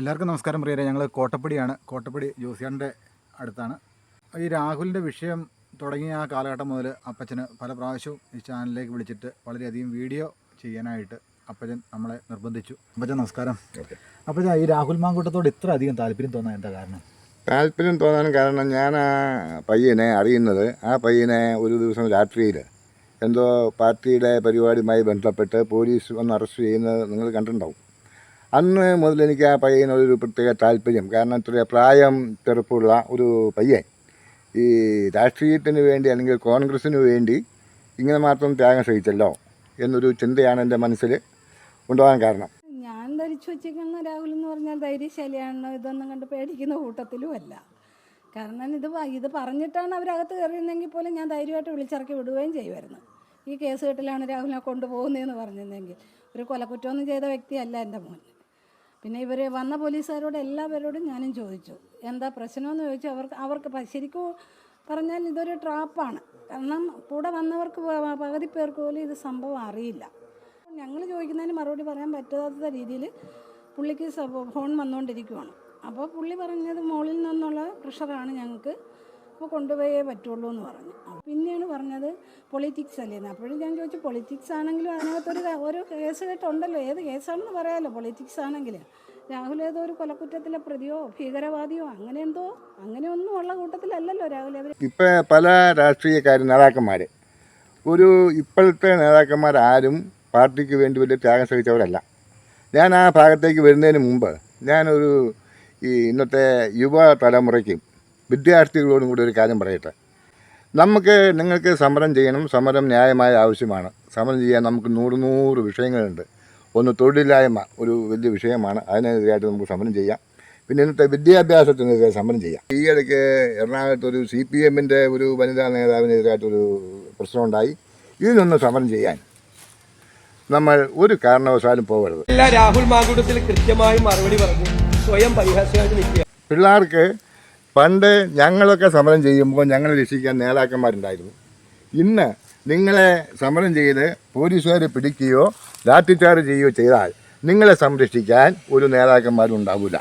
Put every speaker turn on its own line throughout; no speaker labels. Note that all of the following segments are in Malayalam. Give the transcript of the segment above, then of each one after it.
എല്ലാവർക്കും നമസ്കാരം പ്രിയരെ. ഞങ്ങൾ കോട്ടപ്പടിയാണ്. കോട്ടപ്പടി ജോസിയാന്റെ അടുത്താണ്. ഈ രാഹുലിന്റെ വിഷയം തുടങ്ങിയ ആ കാലഘട്ടം മുതൽ അപ്പച്ചന് പല പ്രാവശ്യവും ഈ ചാനലിലേക്ക് വിളിച്ചിട്ട് വളരെയധികം വീഡിയോ ചെയ്യാനായിട്ട് അപ്പച്ചൻ നമ്മളെ നിർബന്ധിച്ചു. അപ്പച്ചൻ നമസ്കാരം. അപ്പച്ചൻ ഈ രാഹുൽ മാങ്കൂട്ടത്തോട് ഇത്ര അധികം താല്പര്യം തോന്നാൻ എന്താ കാരണം?
താല്പര്യം തോന്നാൻ കാരണം ഞാൻ ആ പയ്യനെ അറിയുന്നത് ആ പയ്യനെ ഒരു ദിവസം രാത്രിയിൽ എന്തോ പാർട്ടിയുടെ പരിപാടിയുമായി ബന്ധപ്പെട്ട് പോലീസ് വന്ന് അറസ്റ്റ് ചെയ്യുന്നത് നിങ്ങൾ കണ്ടിട്ടുണ്ടാവും. അന്ന് മുതൽ എനിക്ക് ആ പയ്യനൊരു പ്രത്യേക താല്പര്യം. കാരണം ഇത്ര പ്രായം ചെറുപ്പമുള്ള ഒരു പയ്യൻ. ഈ രാഷ്ട്രീയത്തിന് വേണ്ടി അല്ലെങ്കിൽ കോൺഗ്രസ്സിന് വേണ്ടി ഇങ്ങനെ മാത്രം ത്യാഗം സഹിച്ചല്ലോ എന്നൊരു ചിന്തയാണ് എന്റെ മനസ്സിൽ ഉണ്ടാകാൻ കാരണം.
ഞാൻ ധരിച്ചു വെച്ചിരിക്കുന്ന രാഹുൽ എന്ന് പറഞ്ഞാൽ ധൈര്യശാലിയാണ് ഇതൊന്നും കണ്ട് പേടിക്കുന്ന കൂട്ടത്തിലും അല്ല. കാരണം ഇത് ഇത് പറഞ്ഞിട്ടാണ് അവരകത്ത് കയറിയിരുന്നെങ്കിൽ പോലും ഞാൻ ധൈര്യമായിട്ട് വിളിച്ചിറക്കി വിടുകയും ചെയ്യുമായിരുന്നു. ഈ കേസ് കെട്ടിലാണ് രാഹുലിനെ കൊണ്ടുപോകുന്നതെന്ന് പറഞ്ഞിരുന്നെങ്കിൽ. ഒരു കൊലക്കുറ്റമൊന്നും ചെയ്ത വ്യക്തിയല്ല എന്റെ മോൻ. പിന്നെ ഇവർ വന്ന പോലീസുകാരോട് എല്ലാവരോടും ഞാനും ചോദിച്ചു. എന്താ പ്രശ്നമെന്ന് ചോദിച്ചു. അവർക്ക് അവർക്ക് ശരിക്കും പറഞ്ഞാൽ ഇതൊരു ട്രാപ്പാണ്. കാരണം കൂടെ വന്നവർക്ക് പകുതി പേർക്ക് പോലും ഇത് സംഭവം അറിയില്ല. ഞങ്ങൾ ചോദിക്കുന്നതിന് മറുപടി പറയാൻ പറ്റാത്ത രീതിയിൽ പുള്ളിക്ക് ഫോൺ വന്നുകൊണ്ടിരിക്കുവാണ് അപ്പോൾ പുള്ളി പറഞ്ഞത് മുകളിൽ നിന്നുള്ള പ്രഷറാണ് ഞങ്ങൾക്ക്. അപ്പോൾ കൊണ്ടുപോയേ പറ്റുള്ളൂ എന്ന് പറഞ്ഞു. പിന്നെയാണ് പറഞ്ഞത് പൊളിറ്റിക്സ് അല്ലേന്ന് അപ്പോഴും ഞാൻ ചോദിച്ചു പൊളിറ്റിക്സ് ആണെങ്കിലും അതിനകത്തൊരു ഒരു കേസ് കേട്ടുണ്ടല്ലോ. ഏത് കേസാണെന്ന് പറയാമല്ലോ പൊളിറ്റിക്സ് ആണെങ്കിൽ രാഹുൽ ഏതോ ഒരു കൊലക്കുറ്റത്തിലെ പ്രതിയോ ഭീകരവാദിയോ അങ്ങനെ എന്തോ അങ്ങനെയൊന്നും ഉള്ള കൂട്ടത്തിലല്ലല്ലോ രാഹുൽ അവർ
ഇപ്പോൾ പല രാഷ്ട്രീയക്കാർ നേതാക്കന്മാർ ഒരു ഇപ്പോഴത്തെ നേതാക്കന്മാരാരും പാർട്ടിക്ക് വേണ്ടി വലിയ ത്യാഗം സഹിച്ചവരല്ല. ഞാൻ ആ ഭാഗത്തേക്ക് വരുന്നതിന് മുമ്പ് ഞാനൊരു ഈ ഇന്നത്തെ യുവ തലമുറയ്ക്കും വിദ്യാർത്ഥികളോടും കൂടി ഒരു കാര്യം പറയട്ടെ. നമുക്ക് നിങ്ങൾക്ക് സമരം ചെയ്യണം സമരം ന്യായമായ ആവശ്യമാണ്. സമരം ചെയ്യാൻ നമുക്ക് നൂറ് നൂറ് വിഷയങ്ങളുണ്ട്. ഒന്ന് തൊഴിലില്ലായ്മ ഒരു വലിയ വിഷയമാണ്. അതിനെതിരായിട്ട് നമുക്ക് സമരം ചെയ്യാം. പിന്നെ ഇന്നത്തെ വിദ്യാഭ്യാസത്തിനെതിരെ സമരം ചെയ്യാം. ഈ ഇടയ്ക്ക് എറണാകുളത്ത് ഒരു സി പി എമ്മിന്റെ ഒരു വനിതാ നേതാവിനെതിരായിട്ടൊരു പ്രശ്നമുണ്ടായി. ഇതിനൊന്ന് സമരം ചെയ്യാൻ നമ്മൾ ഒരു കാരണവശാലും പോകരുത്.
എല്ലാ രാഹുൽ മാങ്കൂട്ടത്തിൽ കൃത്യമായി മറുപടി പറഞ്ഞു. സ്വയം പരിഹാസ്യമായിട്ട് നിൽക്കുക.
പിള്ളേർക്ക് പണ്ട് ഞങ്ങളൊക്കെ സമരം ചെയ്യുമ്പോൾ ഞങ്ങളെ രക്ഷിക്കാൻ നേതാക്കന്മാരുണ്ടായിരുന്നു. ഇന്ന് നിങ്ങളെ സമരം ചെയ്ത് പോലീസുകാരെ പിടിക്കുകയോ ലാത്തിച്ചാർജ് ചെയ്യുകയോ ചെയ്താൽ നിങ്ങളെ സംരക്ഷിക്കാൻ ഒരു നേതാക്കന്മാരും ഉണ്ടാവില്ല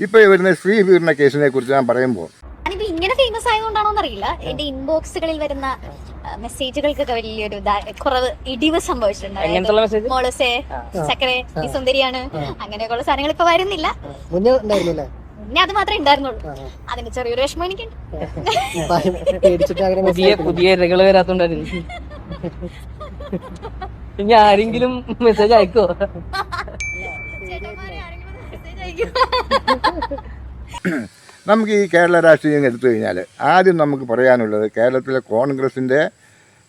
ഇപ്പോൾ വരുന്ന ശ്രീ പീഡന കേസിനെ കുറിച്ച് ഞാൻ പറയുമ്പോൾ
ഇങ്ങനെ ഫേമസ് ആയതുകൊണ്ടാണോന്ന് അറിയില്ല എന്റെ ഇൻബോക്സുകളിൽ വരുന്ന മെസ്സേജുകൾക്കൊക്കെ വലിയൊരു കുറവ് ഇടിവ് സംഭവിച്ചിട്ടുണ്ട്? മോളസേ ചക്കരെ ഈ സുന്ദരിയാണ്. അങ്ങനെയൊക്കെയുള്ള സാധനങ്ങൾ ഇപ്പൊ വരുന്നില്ല.
മുന്നേ ഉണ്ടായിരുന്നില്ലേ?
പിന്നെ അത് മാത്രമേ ഉണ്ടായിരുന്നുള്ളൂ. അതിന്റെ ചെറിയൊരു വിഷമം എനിക്കുണ്ട്.
പുതിയ പുതിയ ഇരകൾ വരാത്തോണ്ടായിരുന്നു. ഇനി ആരെങ്കിലും മെസ്സേജ് അയക്കോ?
നമുക്ക് ഈ കേരള രാഷ്ട്രീയം എടുത്തു കഴിഞ്ഞാൽ ആദ്യം നമുക്ക് പറയാനുള്ളത് കേരളത്തിലെ കോൺഗ്രസിന്റെ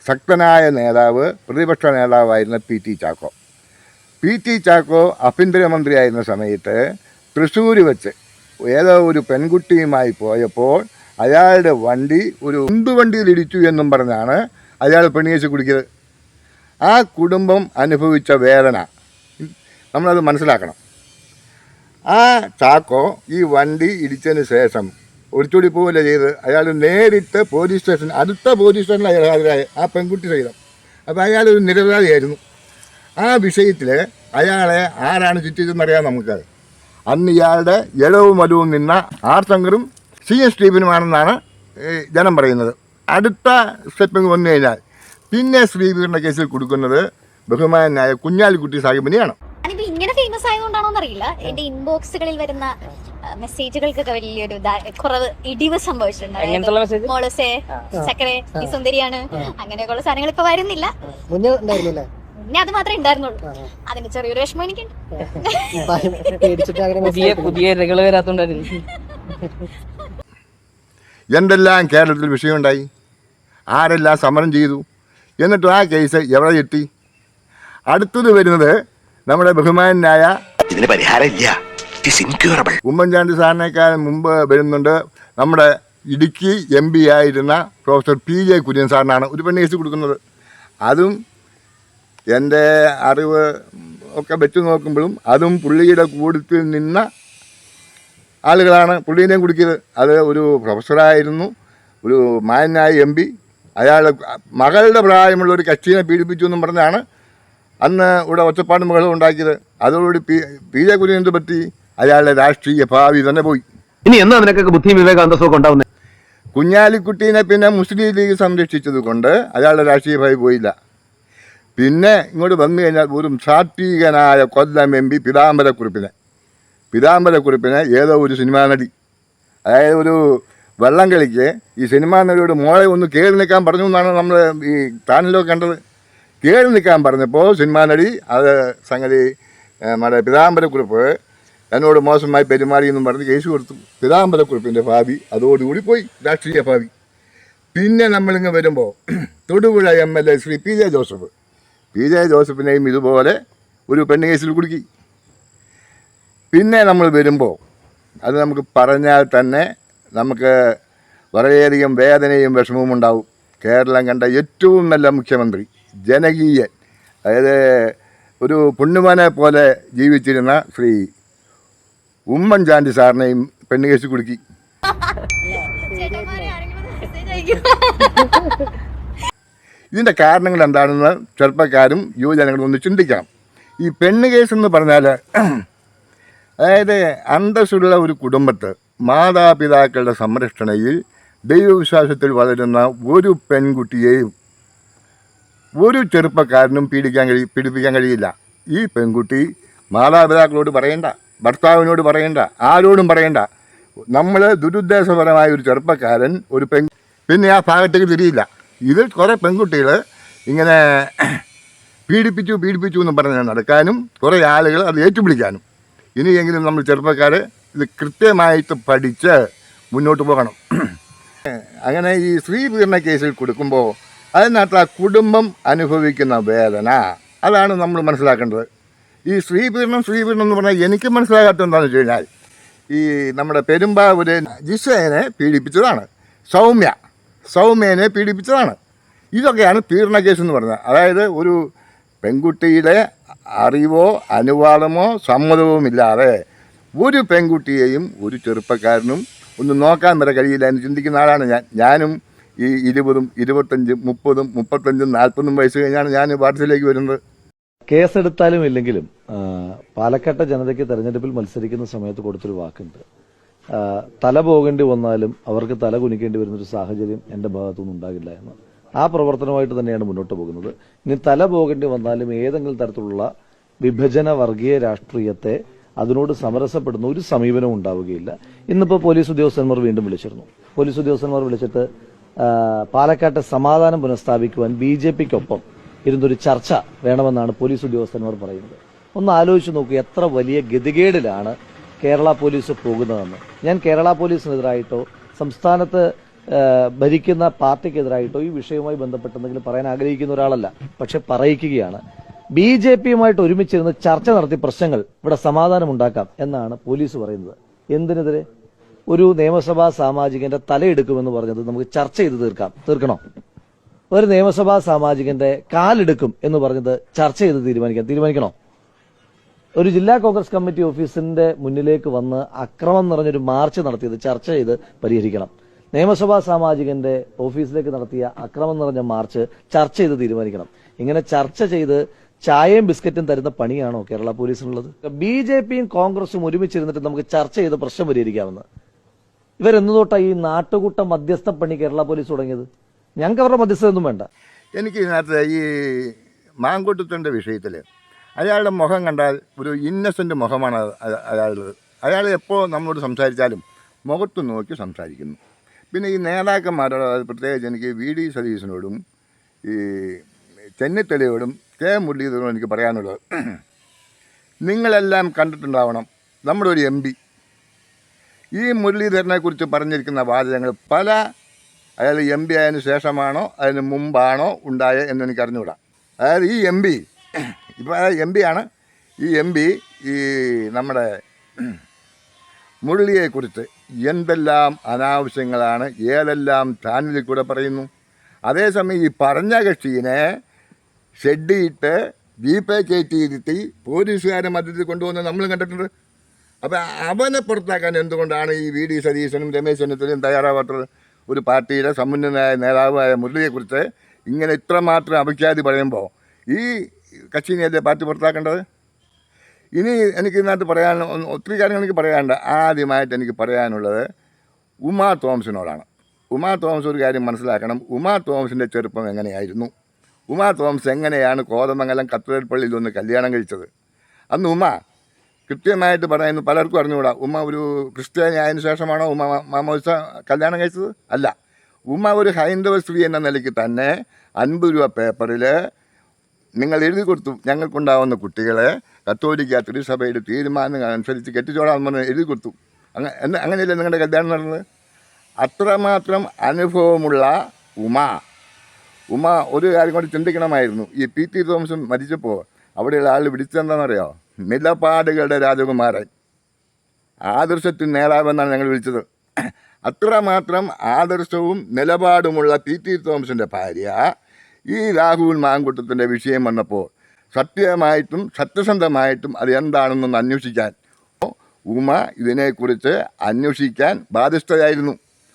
ശക്തനായ നേതാവ് പ്രതിപക്ഷ നേതാവായിരുന്ന P T Chacko. P T Chacko ആഭ്യന്തരമന്ത്രിയായിരുന്ന സമയത്ത് തൃശ്ശൂർ വെച്ച് ഏതോ ഒരു പെൺകുട്ടിയുമായി പോയപ്പോൾ അയാളുടെ വണ്ടി ഒരു ഉന്തുവണ്ടിയിൽ ഇടിച്ചു എന്നും പറഞ്ഞാണ് അയാൾ പെണ്ണിയേച്ച് കുടിക്കുന്നത് ആ കുടുംബം അനുഭവിച്ച വേദന. നമ്മളത് മനസ്സിലാക്കണം. ആ ചാക്കോ ഈ വണ്ടി ഇടിച്ചതിന് ശേഷം ഒളിച്ചോടി പോവുകയല്ല ചെയ്ത് അയാൾ നേരിട്ട് പോലീസ് സ്റ്റേഷൻ അടുത്ത പോലീസ് സ്റ്റേഷനിൽ അയാൾ ഹാജരായ. ആ പെൺകുട്ടി സഹിതം. അപ്പോൾ അയാൾ ഒരു നിരപരാധിയായിരുന്നു. ആ വിഷയത്തിൽ അയാളെ ആരാണ് നമുക്കത്? നമുക്ക് അന്ന് ഇയാളുടെ ഇളവും വലവും നിന്ന ആർ ശങ്കറും സി എസ് സ്റ്റീഫനുമാണെന്നാണ് ജനം പറയുന്നത്. അടുത്ത സ്റ്റെപ്പിംഗ് വന്നു കഴിഞ്ഞാൽ പിന്നെ ശ്രീപീഡന കേസിൽ കൊടുക്കുന്നത് ബഹുമാനായ കുഞ്ഞാലിക്കുട്ടി സാഹിബിനെയാണ്.
ഇങ്ങനെ ഫേമസ് ആയതുകൊണ്ടാണോന്ന് അറിയില്ല എന്റെ ഇൻബോക്സുകളിൽ വരുന്ന മെസ്സേജുകൾക്കൊക്കെ വലിയൊരു കുറവ് ഇടിവ് സംഭവിച്ചിട്ടുണ്ട്? മോളസേ ചക്കരെ ഈ സുന്ദരിയാണ്. അങ്ങനെയൊക്കെയുള്ള സാധനങ്ങൾ ഇപ്പൊ വരുന്നില്ല. പിന്നെ അത് മാത്രമേ ഉണ്ടായിരുന്നുള്ളൂ. അതിന് ചെറിയൊരു വിഷമം എനിക്കുണ്ട്.
പുതിയ പുതിയ ഇരകൾ വരാത്തോണ്ടായിരുന്നു
എന്തെല്ലാം കേരളത്തിൽ വിഷയമുണ്ടായി? ആരെല്ലാം സമരം ചെയ്തു? എന്നിട്ട് ആ കേസ് എവിടെ എത്തി? അടുത്തത് വരുന്നത് നമ്മുടെ ബഹുമാനായ
ഇതിന് പരിഹാരമില്ല.
ഉമ്മൻചാണ്ടി സാറിനേക്കാൾ മുമ്പ് വരുന്നുണ്ട് നമ്മുടെ ഇടുക്കി എം പി ആയിരുന്ന പ്രൊഫസർ പി ജെ കുര്യൻ സാറിനാണ് ഒരു പെണ്ണ് കേസ് കൊടുക്കുന്നത്. അതും എന്റെ അറിവ് ഒക്കെ വെച്ച് നോക്കുമ്പോഴും അതും പുള്ളിയുടെ കൂട്ടത്തിൽ നിന്ന ആളുകളാണ് പുള്ളീനെയും കുടുക്കിയത്. അത് ഒരു പ്രൊഫസറായിരുന്നു ഒരു മാന്യനായ എം പി. അയാൾ മകളുടെ പ്രായമുള്ള ഒരു കക്ഷിയെ പീഡിപ്പിച്ചു എന്നും പറഞ്ഞാണ് അന്ന് ഇവിടെ ഒച്ചപ്പാട് മകളും ഉണ്ടാക്കിയത്. അതോടുകൂടി പി പി ജെ കുര്യനെ പറ്റി? അയാളുടെ രാഷ്ട്രീയ ഭാവി തന്നെ പോയി.
ഇനി എന്നാ നിനക്കൊക്കെ ബുദ്ധിയും വിവേകാന്തസവും ഉണ്ടാവുന്നത്
കുഞ്ഞാലിക്കുട്ടീനെ പിന്നെ മുസ്ലിം ലീഗ് സംരക്ഷിച്ചത് കൊണ്ട് അയാളുടെ രാഷ്ട്രീയ ഭാവി പോയില്ല. പിന്നെ ഇങ്ങോട്ട് വന്നു കഴിഞ്ഞാൽ ഒരു സാത്വികനായ കൊല്ലം എം പി പിതാംബരക്കുറിപ്പിനെ പിതാംബരക്കുറിപ്പിനെ ഏതോ ഒരു സിനിമാ നടി. അതായത് ഒരു വെള്ളം കളിക്ക് ഈ സിനിമാ നടിയോട് മോളെ ഒന്ന് കേറി നിൽക്കാൻ പറഞ്ഞു എന്നാണ് നമ്മൾ ഈ താനിലോ കണ്ടത്. കേറി നിൽക്കാൻ പറഞ്ഞപ്പോൾ സിനിമാ നടി അത് സംഗതി നമ്മുടെ പിതാംബരക്കുറിപ്പ് എന്നോട് മോശമായി പെരുമാറി എന്നും പറഞ്ഞ് കേസ് കൊടുത്തു. പിതാംബരക്കുറിപ്പിന്റെ ഭാവി അതോടുകൂടി പോയി രാഷ്ട്രീയ ഭാവി. പിന്നെ നമ്മളിങ്ങ് വരുമ്പോൾ Thodupuzha M L A Shri P J Joseph P J ജോസഫിനെയും ഇതുപോലെ ഒരു പെണ്ണ് കേസിൽ കുടുക്കി. പിന്നെ നമ്മൾ വരുമ്പോൾ അത് നമുക്ക് പറഞ്ഞാൽ തന്നെ നമുക്ക് വളരെയധികം വേദനയും വിഷമവും ഉണ്ടാവും. കേരളം കണ്ട ഏറ്റവും നല്ല മുഖ്യമന്ത്രി ജനകീയൻ അതായത് ഒരു പുണ്യമനെ പോലെ ജീവിച്ചിരുന്ന ശ്രീ ഉമ്മൻചാണ്ടി സാറിനെയും പെണ്ണ് കേസ് കുടുക്കി. ഇതിന്റെ കാരണങ്ങൾ എന്താണെന്ന് ചെറുപ്പക്കാരും യുവജനങ്ങളും ഒന്ന് ചിന്തിക്കണം. ഈ പെണ്ണ് കേസ് എന്ന് പറഞ്ഞാൽ അതായത് അന്തസ്സുള്ള ഒരു കുടുംബത്ത് മാതാപിതാക്കളുടെ സംരക്ഷണയിൽ ദൈവവിശ്വാസത്തിൽ വളരുന്ന ഒരു പെൺകുട്ടിയെയും ഒരു ചെറുപ്പക്കാരനും പീഡിക്കാൻ കഴി പീഡിപ്പിക്കാൻ കഴിയില്ല. ഈ പെൺകുട്ടി മാതാപിതാക്കളോട് പറയണ്ട ഭർത്താവിനോട് പറയണ്ട ആരോടും പറയണ്ട. നമ്മൾ ദുരുദ്ദേശപരമായ ഒരു ചെറുപ്പക്കാരൻ ഒരു പെൺ പിന്നെ ആ ഭാഗത്തേക്ക് തിരിയില്ല. ഇത് കുറേ പെൺകുട്ടികൾ ഇങ്ങനെ പീഡിപ്പിച്ചു പീഡിപ്പിച്ചു എന്ന് പറഞ്ഞ് നടക്കാനും കുറേ ആളുകൾ അത് ഏറ്റുപിടിക്കാനും. ഇനിയെങ്കിലും നമ്മൾ ചെറുപ്പക്കാർ ഇത് കൃത്യമായിട്ട് പഠിച്ച് മുന്നോട്ട് പോകണം. അങ്ങനെ ഈ സ്ത്രീ പീഡന കേസിൽ കൊടുക്കുമ്പോൾ അതിനകത്ത് ആ കുടുംബം അനുഭവിക്കുന്ന വേദന അതാണ് നമ്മൾ മനസ്സിലാക്കേണ്ടത്. ഈ സ്ത്രീ പീഡനം സ്ത്രീ പീഡനം എന്ന് പറഞ്ഞാൽ എനിക്ക് മനസ്സിലാകാത്ത എന്താണെന്ന് വെച്ച് കഴിഞ്ഞാൽ ഈ നമ്മുടെ പെരുമ്പാവൂര് ജിഷേനെ പീഡിപ്പിച്ചതാണ്. സൗമ്യ. സൗമ്യനെ പീഡിപ്പിച്ചതാണ്. ഇതൊക്കെയാണ് പീഡന കേസ് എന്ന് പറയുന്നത്. അതായത് ഒരു പെൺകുട്ടിയുടെ അറിവോ അനുവാദമോ സമ്മതവും ഇല്ലാതെ ഒരു പെൺകുട്ടിയെയും ഒരു ചെറുപ്പക്കാരനും ഒന്ന് നോക്കാൻ വരെ കഴിയില്ല എന്ന് ചിന്തിക്കുന്ന ആളാണ് ഞാൻ. ഞാനും ഈ ഇരുപതും ഇരുപത്തഞ്ചും മുപ്പതും മുപ്പത്തഞ്ചും നാൽപ്പതും വയസ്സ് കഴിഞ്ഞാണ് ഞാൻ പാർട്ടിയിലേക്ക് വരുന്നത്.
കേസെടുത്താലും ഇല്ലെങ്കിലും പാലക്കാട്ടെ ജനതയ്ക്ക് തെരഞ്ഞെടുപ്പിൽ മത്സരിക്കുന്ന സമയത്ത് കൊടുത്തൊരു വാക്കുണ്ട്. തല പോകേണ്ടി വന്നാലും അവർക്ക് തല കുനിക്കേണ്ടി വരുന്ന ഒരു സാഹചര്യം എന്റെ ഭാഗത്തുനിന്ന് ഉണ്ടാകില്ല എന്ന്. ആ പ്രവർത്തനമായിട്ട് തന്നെയാണ് മുന്നോട്ട് പോകുന്നത്. ഇനി തല പോകേണ്ടി വന്നാലും ഏതെങ്കിലും തരത്തിലുള്ള വിഭജന വർഗീയ രാഷ്ട്രീയത്തെ അതിനോട് സമരസപ്പെടുന്ന ഒരു സമീപനം ഉണ്ടാവുകയില്ല. ഇന്നിപ്പോ പോലീസ് ഉദ്യോഗസ്ഥന്മാർ വീണ്ടും വിളിച്ചിരുന്നു. പോലീസ് ഉദ്യോഗസ്ഥന്മാർ വിളിച്ചിട്ട് പാലക്കാട്ടെ സമാധാനം പുനഃസ്ഥാപിക്കുവാൻ ബി ജെ പിക്കൊപ്പം ഇരുന്നൊരു ചർച്ച വേണമെന്നാണ് പോലീസ് ഉദ്യോഗസ്ഥന്മാർ പറയുന്നത്. ഒന്ന് ആലോചിച്ച് നോക്കൂ എത്ര വലിയ ഗതികേടിലാണ് കേരള പോലീസ് പോകുന്നതെന്ന്. ഞാൻ കേരള പോലീസിനെതിരായിട്ടോ സംസ്ഥാനത്ത് ഭരിക്കുന്ന പാർട്ടിക്കെതിരായിട്ടോ ഈ വിഷയവുമായി ബന്ധപ്പെട്ട് എന്തെങ്കിലും പറയാൻ ആഗ്രഹിക്കുന്ന ഒരാളല്ല. പക്ഷെ പറയിക്കുകയാണ്. ബി ജെ പിയുമായിട്ട് ഒരുമിച്ചിരുന്ന് ചർച്ച നടത്തി പ്രശ്നങ്ങൾ ഇവിടെ സമാധാനമുണ്ടാക്കാം എന്നാണ് പോലീസ് പറയുന്നത്. എന്തിനെതിരെ? ഒരു നിയമസഭാ സാമാജികന്റെ തലയെടുക്കുമെന്ന് പറഞ്ഞത് നമുക്ക് ചർച്ച ചെയ്ത് തീർക്കാം. തീർക്കണോ? ഒരു നിയമസഭാ സാമാജികന്റെ കാലെടുക്കും എന്ന് പറഞ്ഞത് ചർച്ച ചെയ്ത് തീരുമാനിക്കാം. തീരുമാനിക്കണോ? ഒരു ജില്ലാ കോൺഗ്രസ് കമ്മിറ്റി ഓഫീസിന്റെ മുന്നിലേക്ക് വന്ന് അക്രമം നിറഞ്ഞൊരു മാർച്ച് നടത്തിയത് ചർച്ച ചെയ്ത് പരിഹരിക്കണം. നിയമസഭാ സാമാജികന്റെ ഓഫീസിലേക്ക് നടത്തിയ അക്രമം നിറഞ്ഞ മാർച്ച് ചർച്ച ചെയ്ത് തീരുമാനിക്കണം. ഇങ്ങനെ ചർച്ച ചെയ്ത് ചായയും ബിസ്ക്കറ്റും തരുന്ന പണിയാണോ കേരള പോലീസിനുള്ളത്? ബി ജെ പിയും കോൺഗ്രസും ഒരുമിച്ചിരുന്നിട്ട് നമുക്ക് ചർച്ച ചെയ്ത് പ്രശ്നം പരിഹരിക്കാമെന്ന്. ഇവരെന്നു തൊട്ടാ ഈ നാട്ടുകൂട്ട മധ്യസ്ഥ പണി കേരള പോലീസ് തുടങ്ങിയത്? ഞങ്ങൾക്ക് അവരുടെ മധ്യസ്ഥത ഒന്നും വേണ്ട.
എനിക്ക് ഈ മാങ്കൂട്ടത്തിന്റെ വിഷയത്തിൽ അയാളുടെ മുഖം കണ്ടാൽ ഒരു ഇന്നസെന്റ് മുഖമാണ് അയ- അയാളുള്ളത് അയാൾ എപ്പോൾ നമ്മളോട് സംസാരിച്ചാലും മുഖത്ത് നോക്കി സംസാരിക്കുന്നു. പിന്നെ ഈ നേതാക്കന്മാരോട് പ്രത്യേകിച്ച് എനിക്ക് വി ഡി സതീശനോടും ഈ ചെന്നിത്തലയോടും കെ മുരളീധരനോടും എനിക്ക് പറയാനുള്ളത് നിങ്ങളെല്ലാം കണ്ടിട്ടുണ്ടാവണം നമ്മുടെ ഒരു എം പി. ഈ മുരളീധരനെ കുറിച്ച് പറഞ്ഞിരിക്കുന്ന വാചകങ്ങൾ പല അയാൾ എം പി ആയതിനു ശേഷമാണോ അതിന് മുമ്പാണോ ഉണ്ടായ എന്ന് എനിക്ക് അറിഞ്ഞുകൂടാ അതായത് ഈ എം പി ഇപ്പോൾ എം പി ആണ്. ഈ എം പി ഈ നമ്മുടെ മുരളിയെക്കുറിച്ച് എന്തെല്ലാം അനാവശ്യങ്ങളാണ് ഏതെല്ലാം ചാനലിൽ കൂടെ പറയുന്നു. അതേസമയം ഈ പറഞ്ഞ കക്ഷീനെ ഷെഡിയിട്ട് ജീപ്പേ കയറ്റിയിരുത്തി പോലീസുകാരെ മധ്യത്തിൽ കൊണ്ടുവന്ന് നമ്മൾ കണ്ടിട്ടുണ്ട്. അപ്പോൾ അവനെ പുറത്താക്കാൻ എന്തുകൊണ്ടാണ് ഈ വി ഡി സതീശനും രമേശ് ചെന്നിത്തലയും തയ്യാറാവാത്തത്? ഒരു പാർട്ടിയുടെ സമുന്നതനായ നേതാവായ മുരളിയെക്കുറിച്ച് ഇങ്ങനെ ഇത്രമാത്രം അപഖ്യാതി പറയുമ്പോൾ ഈ കക്ഷിനെയല്ലേ പാർട്ടി പുറത്താക്കേണ്ടത്? ഇനി എനിക്ക് ഇതിനകത്ത് പറയാൻ ഒത്തിരി കാര്യങ്ങൾ എനിക്ക് പറയാനുണ്ട്. ആദ്യമായിട്ട് എനിക്ക് പറയാനുള്ളത് ഉമാ തോമസിനോടാണ്. ഉമാ തോമസ് ഒരു കാര്യം മനസ്സിലാക്കണം. ഉമാ തോമസിന്റെ ചെറുപ്പം എങ്ങനെയായിരുന്നു? ഉമാ തോമസ് എങ്ങനെയാണ് കോതമംഗലം കത്തൂർ പള്ളിയിൽ ഒന്ന് കല്യാണം കഴിച്ചത്? അന്ന് ഉമ കൃത്യമായിട്ട് പറയുന്നു പലർക്കും അറിഞ്ഞുകൂടാ. ഉമ്മ ഒരു ക്രിസ്ത്യാനി ആയതിനു ശേഷമാണോ ഉമ്മ മാമോസ കല്യാണം കഴിച്ചത്? അല്ല. ഉമ്മ ഒരു ഹൈന്ദവ സ്ത്രീ എന്ന നിലയ്ക്ക് തന്നെ അൻപത് രൂപ പേപ്പറിൽ നിങ്ങൾ എഴുതി കൊടുത്തു. ഞങ്ങൾക്കുണ്ടാവുന്ന കുട്ടികളെ കത്തോലിക്ക തിരുസഭയുടെ തീരുമാനങ്ങൾ അനുസരിച്ച് കെട്ടിച്ചോടാന്ന് പറഞ്ഞ് എഴുതി കൊടുത്തു. എന്ന- അങ്ങനെയല്ലേ നിങ്ങളുടെ കല്യാണം നടന്നത്? അത്രമാത്രം അനുഭവമുള്ള ഉമ. ഉമ ഒരു കാര്യം കൊണ്ട് ചിന്തിക്കണമായിരുന്നു. ഈ പി ടി തോമസും മരിച്ചപ്പോൾ അവിടെയുള്ള ആൾ വിളിച്ചതെന്താണെന്നറിയോ? നിലപാടുകളുടെ രാജകുമാരൻ. ആദർശത്തിന് നേതാവെന്നാണ് ഞങ്ങൾ വിളിച്ചത്. അത്രമാത്രം ആദർശവും നിലപാടുമുള്ള പി ടി തോമസിന്റെ ഭാര്യ ഈ രാഹുൽ മാങ്കുട്ടത്തിന്റെ വിഷയം വന്നപ്പോൾ സത്യമായിട്ടും സത്യസന്ധമായിട്ടും അത് എന്താണെന്നൊന്ന് അന്വേഷിക്കാൻ ഉമ ഇതിനെക്കുറിച്ച് അന്വേഷിക്കാൻ ബാധ്യസ്ഥയായിരുന്നു.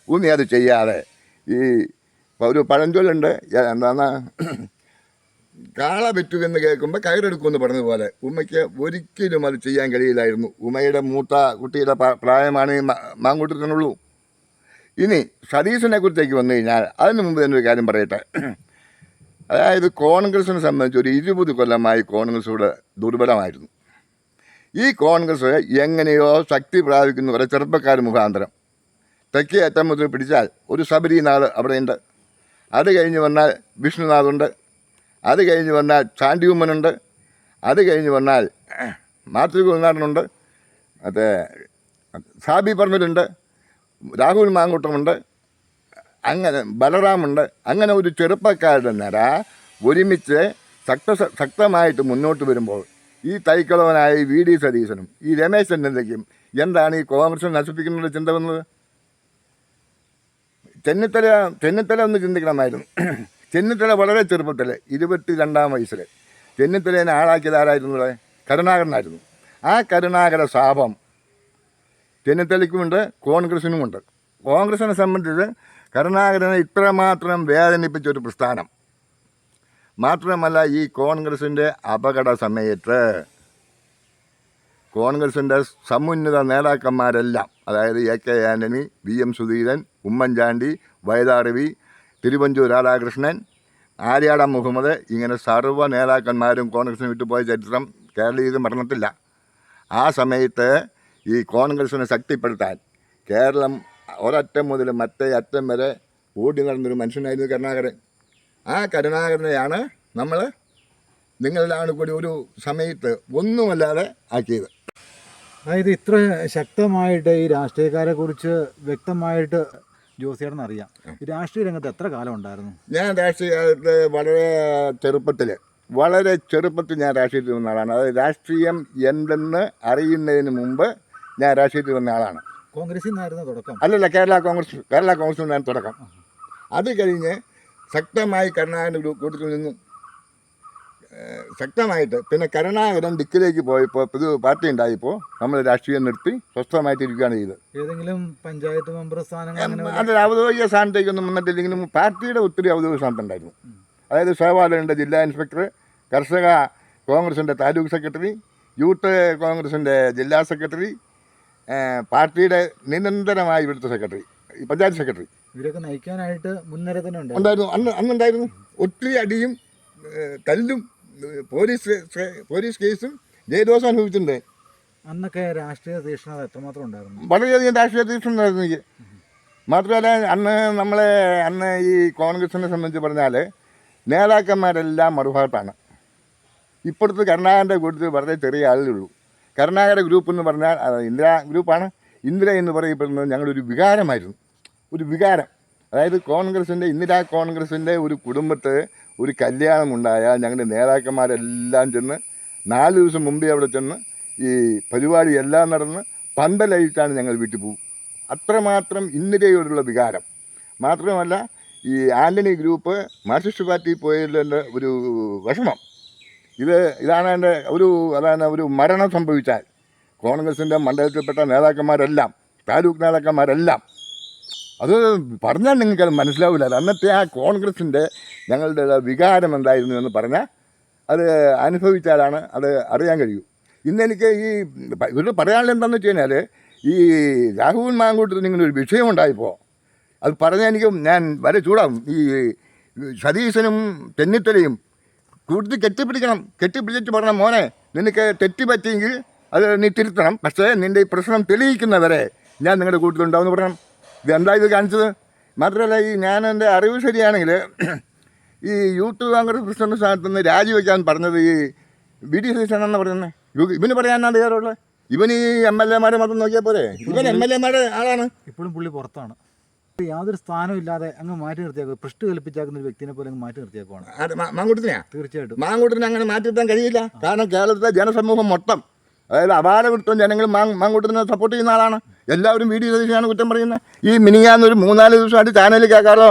ഉമി അത് ചെയ്യാതെ. ഈ ഒരു പഴഞ്ചൊല്ലുണ്ട്. എന്താണ് കാള വിറ്റു എന്ന് കേൾക്കുമ്പോൾ കയറെടുക്കുമെന്ന് പറഞ്ഞതുപോലെ ഉമ്മയ്ക്ക് ഒരിക്കലും അത് ചെയ്യാൻ കഴിയില്ലായിരുന്നു. ഉമ്മയുടെ മൂത്ത കുട്ടിയുടെ പ്രായമാണ് മാങ്കൂട്ടത്തിനുള്ളൂ. ഇനി സതീശനെ കുറിച്ചേക്ക് വന്നു കഴിഞ്ഞാൽ അതിന് മുമ്പ് തന്നെ ഒരു കാര്യം പറയട്ടെ. അതായത് കോൺഗ്രസിനെ സംബന്ധിച്ച് ഒരു ഇരുപത് കൊല്ലമായി കോൺഗ്രസ് ദുർബലമായിരുന്നു. ഈ കോൺഗ്രസ് എങ്ങനെയോ ശക്തി പ്രാപിക്കുന്ന കുറേ ചെറുപ്പക്കാർ മുഖാന്തരം. തെക്കേ അറ്റം മുതൽ പിടിച്ചാൽ ഒരു ശബരിനാഥ് അവിടെയുണ്ട്. അത് കഴിഞ്ഞ് വന്നാൽ വിഷ്ണുനാഥുണ്ട്. അത് കഴിഞ്ഞ് വന്നാൽ ചാണ്ടിയുമ്മനുണ്ട്. അത് കഴിഞ്ഞ് വന്നാൽ മാതൃകുനാഥനുണ്ട് മറ്റേ സാബി പറഞ്ഞിട്ടുണ്ട് രാഹുൽ മാങ്കൂട്ടമുണ്ട്. അങ്ങനെ ബലറാമുണ്ട്. അങ്ങനെ ഒരു ചെറുപ്പക്കാരുടെ നിര ഒരുമിച്ച് ശക്ത ശക്തമായിട്ട് മുന്നോട്ട് വരുമ്പോൾ ഈ തൈക്കളവനായ വി ഡി സതീശനും ഈ രമേശ് ചെന്നിത്തലയ്ക്കും എന്താണ് ഈ കോൺഗ്രസ് നശിപ്പിക്കുന്നതിന്റെ ചിന്ത വന്നത്? ചെന്നിത്തല ചെന്നിത്തല ഒന്ന് ചിന്തിക്കണമായിരുന്നു. ചെന്നിത്തല വളരെ ചെറുപ്പത്തിൽ ഇരുപത്തി രണ്ടാം വയസ്സിൽ ചെന്നിത്തലേനെ ആളാക്കിയത് ആരായിരുന്നു കരുണാകരനായിരുന്നു. ആ കരുണാകര ശാപം ചെന്നിത്തലയ്ക്കുമുണ്ട് കോൺഗ്രസിനുമുണ്ട്. കോൺഗ്രസിനെ സംബന്ധിച്ച് കരുണാകരനെ ഇത്രമാത്രം വേദനിപ്പിച്ച ഒരു പ്രസ്ഥാനം. മാത്രമല്ല ഈ കോൺഗ്രസിന്റെ അപകട സമയത്ത് കോൺഗ്രസിന്റെ സമുന്നത നേതാക്കന്മാരെല്ലാം അതായത് A K Antony V M Sudheeran Oommen Chandy വൈതാറവി Thiruvanchoor Radhakrishnan Aryad Muhammad ഇങ്ങനെ സർവ നേതാക്കന്മാരും കോൺഗ്രസിന് വിട്ടുപോയ ചരിത്രം കേരളീയ മരണത്തില്ല ആ സമയത്ത് ഈ കോൺഗ്രസിനെ ശക്തിപ്പെടുത്താൻ കേരളം ഒരറ്റം മുതൽ മറ്റേ അറ്റം വരെ ഓടി നടന്നൊരു മനുഷ്യനായിരുന്നു കരുണാകരൻ. ആ കരുണാകരനെയാണ് നമ്മൾ നിങ്ങളിലാണ് കൂടി ഒരു സമയത്ത് ഒന്നുമല്ലാതെ ആക്കിയത്.
അതായത് ഇത്ര ശക്തമായിട്ട് ഈ രാഷ്ട്രീയക്കാരെ കുറിച്ച് വ്യക്തമായിട്ട് ജോസിയാണെന്ന് അറിയാം. രാഷ്ട്രീയ രംഗത്ത് എത്ര കാലം ഉണ്ടായിരുന്നു?
ഞാൻ രാഷ്ട്രീയത്തിൽ വളരെ ചെറുപ്പത്തിൽ വളരെ ചെറുപ്പത്തിൽ ഞാൻ രാഷ്ട്രീയത്തിൽ വന്ന ആളാണ്. അതായത് രാഷ്ട്രീയം എന്തെന്ന് അറിയുന്നതിന് മുമ്പ് ഞാൻ രാഷ്ട്രീയത്തിൽ വന്ന ആളാണ്.
കോൺഗ്രസിൽ നിന്നായിരുന്നു തുടക്കം.
അല്ലല്ല കേരള കോൺഗ്രസ് കേരള കോൺഗ്രസ് നിന്നായിരുന്നു തുടക്കം അത് കഴിഞ്ഞ് ശക്തമായി കരുണാകരന്റെ കൂട്ടത്തിൽ നിന്നും ശക്തമായിട്ട് പിന്നെ കരുണാകരൻ ഡിക്കിലേക്ക് പോയപ്പോൾ പുതിയ പാർട്ടി ഉണ്ടായപ്പോൾ നമ്മൾ രാഷ്ട്രീയം നിർത്തി സ്വസ്ഥമായിട്ട് ഇരിക്കുകയാണ് ചെയ്തത്.
ഏതെങ്കിലും പഞ്ചായത്ത് മെമ്പർ വല്ല-
അത് ഔദ്യോഗിക സ്ഥാനത്തേക്കൊന്നും വന്നിട്ടില്ലെങ്കിലും പാർട്ടിയുടെ ഒത്തിരി ഔദ്യോഗിക സ്ഥാനത്തുണ്ടായിരുന്നു അതായത് സേവാലയുടെ ജില്ലാ ഇൻസ്പെക്ടർ കർഷക കോൺഗ്രസിന്റെ താലൂക്ക് സെക്രട്ടറി യൂത്ത് കോൺഗ്രസിന്റെ ജില്ലാ സെക്രട്ടറി പാർട്ടിയുടെ നിരന്തരമായ ഇവിടുത്തെ സെക്രട്ടറി പഞ്ചായത്ത് സെക്രട്ടറി.
ഇവരൊക്കെ നയിക്കാനായിട്ട് മുൻനിര തന്നെ
ഉണ്ടായിരുന്നു. അന്ന് അന്നുണ്ടായിരുന്നു. ഒത്തിരി അടിയും തല്ലും പോലീസ് പോലീസ് കേസും ജയദോഷം അനുഭവിച്ചിട്ടുണ്ട്.
അന്നൊക്കെ രാഷ്ട്രീയ തീക്ഷണത എത്രമാത്രം ഉണ്ടായിരുന്നു?
വളരെയധികം രാഷ്ട്രീയ തീക്ഷണമായിരുന്നു എനിക്ക്. മാത്രമല്ല അന്ന് നമ്മളെ അന്ന് ഈ കോൺഗ്രസിനെ സംബന്ധിച്ച് പറഞ്ഞാൽ നേതാക്കന്മാരെല്ലാം മറുഭാഗത്താണ്. ഇപ്പോഴത്തെ കരുണാകരന്റെ കൂട്ടത്തിൽ വളരെ ചെറിയ ആളുകളേ ഉള്ളൂ. കരുണാകര ഗ്രൂപ്പ് എന്ന് പറഞ്ഞാൽ ഇന്ദിര ഗ്രൂപ്പാണ്. ഇന്ദിര എന്ന് പറയപ്പെടുന്നത് ഞങ്ങളൊരു വികാരമായിരുന്നു. ഒരു വികാരം. അതായത് കോൺഗ്രസിന്റെ ഇന്ദിരാ കോൺഗ്രസിന്റെ ഒരു കുടുംബത്ത് ഒരു കല്യാണം ഉണ്ടായാൽ ഞങ്ങളുടെ നേതാക്കന്മാരെല്ലാം ചെന്ന് നാല് ദിവസം മുമ്പേ അവിടെ ചെന്ന് ഈ പരിപാടി എല്ലാം നടന്ന് പന്തലഴിച്ചാണ് ഞങ്ങൾ വീട്ടിൽ പോകും. അത്രമാത്രം ഇന്ദിരയോടുള്ള വികാരം. മാത്രമല്ല ഈ ആന്റണി ഗ്രൂപ്പ് മാർക്സിസ്റ്റ് പാർട്ടി പോയതിന്റെ ഒരു വിഷമം. ഇത് ഇതാണ് എന്റെ ഒരു അതാണ് ഒരു മരണം സംഭവിച്ചാൽ കോൺഗ്രസിന്റെ മണ്ഡലത്തിൽപ്പെട്ട നേതാക്കന്മാരെല്ലാം താലൂക്ക് നേതാക്കന്മാരെല്ലാം. അത് പറഞ്ഞാൽ നിങ്ങൾക്കത് മനസ്സിലാവില്ല. അന്നത്തെ ആ കോൺഗ്രസിന്റെ ഞങ്ങളുടെ വികാരം എന്തായിരുന്നു എന്ന് പറഞ്ഞാൽ അത് അനുഭവിച്ചാലാണ് അത് അറിയാൻ കഴിയൂ. ഇന്നെനിക്ക് ഈ ഇവർ പറയാനുള്ള എന്താണെന്ന് വെച്ച് കഴിഞ്ഞാൽ ഈ രാഹുൽ മാങ്കൂട്ടത്തിന് ഇങ്ങനെ ഒരു വിഷയമുണ്ടായപ്പോൾ അത് പറഞ്ഞാൽ എനിക്ക് ഞാൻ വരെ ചൂടാവും ഈ സതീശനും ചെന്നിത്തലയും കൂടുതൽ കെട്ടിപ്പിടിക്കണം. കെട്ടിപ്പിടിച്ചിട്ട് പറഞ്ഞ മോനെ നിനക്ക് തെറ്റ് പറ്റിയെങ്കിൽ അത് നീ തിരുത്തണം. പക്ഷേ നിന്റെ ഈ പ്രശ്നം തെളിയിക്കുന്നവരെ ഞാൻ നിങ്ങളുടെ കൂട്ടത്തിലുണ്ടാവും എന്ന് പറയണം. ഇതെന്താ ഇത് കാണിച്ചത്? മാത്രമല്ല ഈ ഞാൻ എന്റെ അറിവ് ശരിയാണെങ്കിൽ ഈ യൂത്ത് കോൺഗ്രസ് പ്രസിഡന്റ് സ്ഥാനത്ത് നിന്ന് രാജിവെക്കാൻ പറഞ്ഞത് ഈ വി ഡി സതീശനാണെന്ന് പറയുന്നത് ഇവ- ഇവന് പറയാനാണ് അധികാരമുള്ളത് ഇവൻ ഈ എം എൽ എമാരെ മാത്രം നോക്കിയാൽ പോരെ? ഇവൻ എം എൽ എമാരുടെ ആളാണ്.
ഇപ്പോഴും പുള്ളി പുറത്താണ്. യാതൊരു സ്ഥാനവും ഇല്ലാതെ അങ്ങ് മാറ്റി നിർത്തിയാക്കുക. പൃഷ്ട് കൽപ്പിച്ചാക്കുന്ന ഒരു വ്യക്തിനെ പോലെ അങ്ങ് മാറ്റി നിർത്തിയാക്കുവാണ്.
മാങ്കൂട്ടത്തിനെയാ?
തീർച്ചയായിട്ടും.
മാങ്കൂട്ടിനെ അങ്ങനെ മാറ്റി നിർത്താൻ കഴിയില്ല. കാരണം കേരളത്തിലെ ജനസമൂഹം മൊത്തം അതായത് അപാരവൃത്തം ജനങ്ങൾ മാങ് മാങ്കൂട്ടത്തിനെ സപ്പോർട്ട് ചെയ്യുന്ന ആളാണ്. എല്ലാവരും വീഡിയോ സതീശനാണ് കുറ്റം പറയുന്നത്. ഈ മിനിയാന്ന് ഒരു മൂന്നാൽ ദിവസമായിട്ട് ചാനലിൽ കേൾക്കാറോ?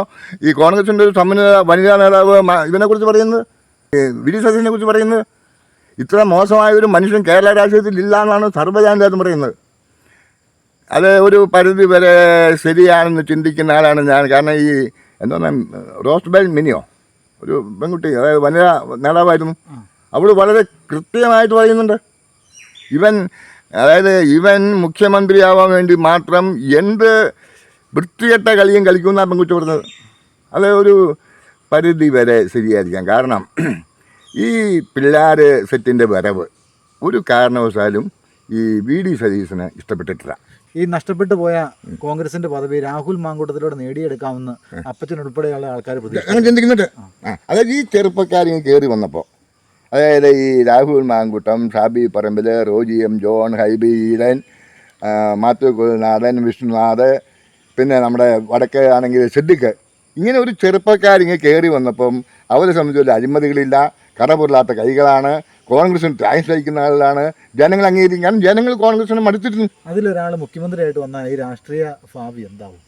ഈ കോൺഗ്രസിന്റെ ഒരു സമന്വയ വനിതാ നേതാവ് ഇതിനെക്കുറിച്ച് പറയുന്നത്? വി ഡി സതീശനെ കുറിച്ച് പറയുന്നത്? ഇത്ര മോശമായ ഒരു മനുഷ്യൻ കേരള രാഷ്ട്രീയത്തിൽ ഇല്ല എന്നാണ് സർവജാനതാന്ന് പറയുന്നത്. അത് ഒരു പരിധി വരെ ശരിയാണെന്ന് ചിന്തിക്കുന്ന ആളാണ് ഞാൻ. കാരണം ഈ എന്താ റോസ്റ്റ് ബെൽ മിനിയോ ഒരു പെൺകുട്ടി അതായത് വനിത നേതാവായിരുന്നു. അവൾ വളരെ കൃത്യമായിട്ട് പറയുന്നുണ്ട്. ഇവൻ അതായത് ഇവൻ മുഖ്യമന്ത്രിയാവാൻ വേണ്ടി മാത്രം എന്ത് വൃത്തികെട്ട കളിയും കളിക്കുന്ന പെൺകുട്ടി പറഞ്ഞത്. അത് ഒരു പരിധി വരെ ശരിയായിരിക്കാം. കാരണം ഈ പിള്ളേർ സെറ്റിന്റെ വരവ് ഒരു കാരണവശാലും ഈ വി ഡി സതീശന് ഇഷ്ടപ്പെട്ടിട്ടില്ല.
ഈ നഷ്ടപ്പെട്ടു പോയ കോൺഗ്രസിന്റെ പദവി രാഹുൽ മാങ്കൂട്ടത്തിലൂടെ നേടിയെടുക്കാമെന്ന് അപ്പച്ചൻ ഉൾപ്പെടെയുള്ള ആൾക്കാർ
അങ്ങനെ ചിന്തിക്കുന്നുണ്ട്. അതായത് ഈ ചെറുപ്പക്കാരി കയറി വന്നപ്പോൾ അതായത് ഈ രാഹുൽ മാങ്കൂട്ടം ഷാബി പറമ്പിൽ റോജി എം ജോൺ ഹൈബി ഈഡൻ മാത്യു കുലനാഥൻ വിഷ്ണുനാഥ് പിന്നെ നമ്മുടെ വടക്ക് ആണെങ്കിൽ സിദ്ദിഖ്. ഇങ്ങനെ ഒരു ചെറുപ്പക്കാരിങ്ങ് കയറി വന്നപ്പം അവരെ സംബന്ധിച്ച് അഴിമതികളില്ല കടപുരലാത്ത കൈകളാണ്. കോൺഗ്രസിന് ടാക്സ് അയക്കുന്ന ആളാണ് ജനങ്ങൾ അംഗീകരിക്കും കാരണം ജനങ്ങൾ കോൺഗ്രസിനെ മടുത്തിരുന്നു
അതിലൊരാൾ മുഖ്യമന്ത്രിയായിട്ട് വന്നാൽ ഈ രാഷ്ട്രീയ ഭാവി എന്താവും?